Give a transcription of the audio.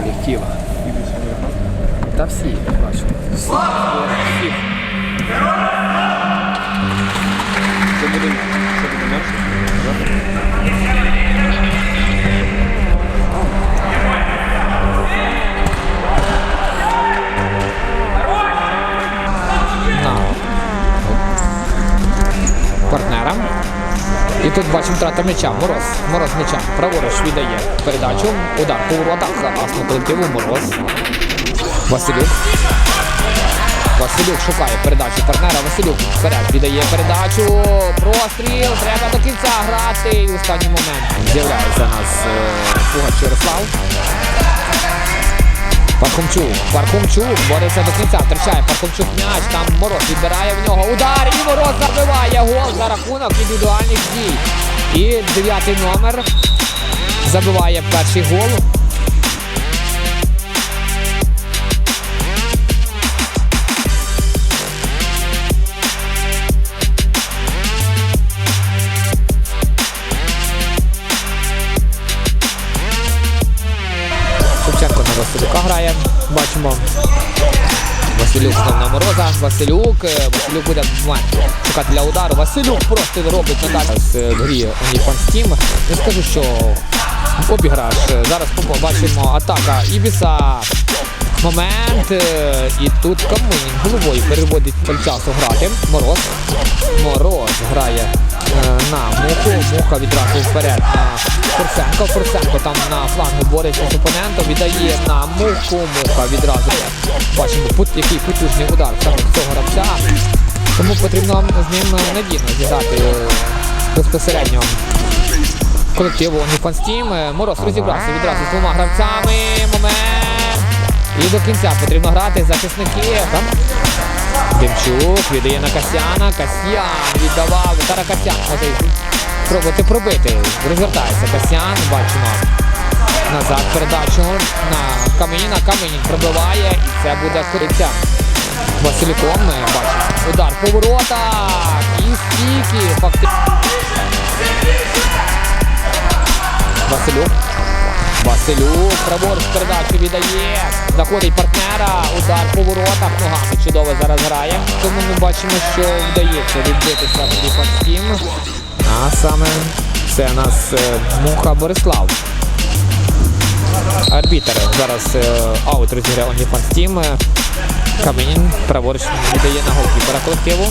прилетіло. Та всі бачу. Всіх. Тут бачимо втрата м'яча. Мороз. Мороз м'яча. Праворуч віддає передачу. Удар по воротах. Асно колективу. Мороз. Василюк. Василюк шукає передачу партнера. Василюк вперед віддає передачу. Простріл. Треба до кінця грати. І останній момент з'являється нас е, Пугач Ярослав. Пархомчук. Пархомчук бореться до кінця. Втрачає Пархомчук м'яч. Там Мороз відбирає в нього. Удар і Мороз забиває гол за рахунок індивідуальних дій. І дев'ятий номер забиває перший гол. Шевченко на Василюка грає. Бачимо. Василюк знов на мороза. Василюк. е, Василюк буде шукати для удару. Василюк просто робить надалі з е, грі Уніфан Стім. Не скажу, що обіграш. Зараз побачимо атака Ібіса. Момент. е, І тут Каминін головою переводить часу грати. Мороз. Мороз грає на муху. Муха відразу вперед на Фурсенко. Фурсенко там на флангу бореться з опонентом. Віддає на муху. Муха відразу. Бачимо, пут, який потужний удар саме цього гравця. Тому потрібно з ним надійно зіграти е, безпосередньо колективу Ніфан Стім. Мороз розібрався відразу з двома гравцями. Момент. І до кінця потрібно грати захисники. Там Демчук віддає на Касяна. Касьян віддавав. Зараз Касян може спробувати пробити. Розвертається Касян. Бачимо. Назад передачу на Каменіна. Каменін пробиває. І це буде кориця. Василюком ми бачимо. Удар по воротах. І стійки. Фактично. Василюк. Василюк, праворуч передачу віддає. Заходить партнера. Удар по воротах. Ногами чудово зараз грає. Тому ми бачимо, що вдається відбитися Фастім. А саме це у нас е, Муха Борислав. Арбітер зараз е, аут розіграє OnlyFans Team. Каменін праворуч віддає на голкіпера колективу.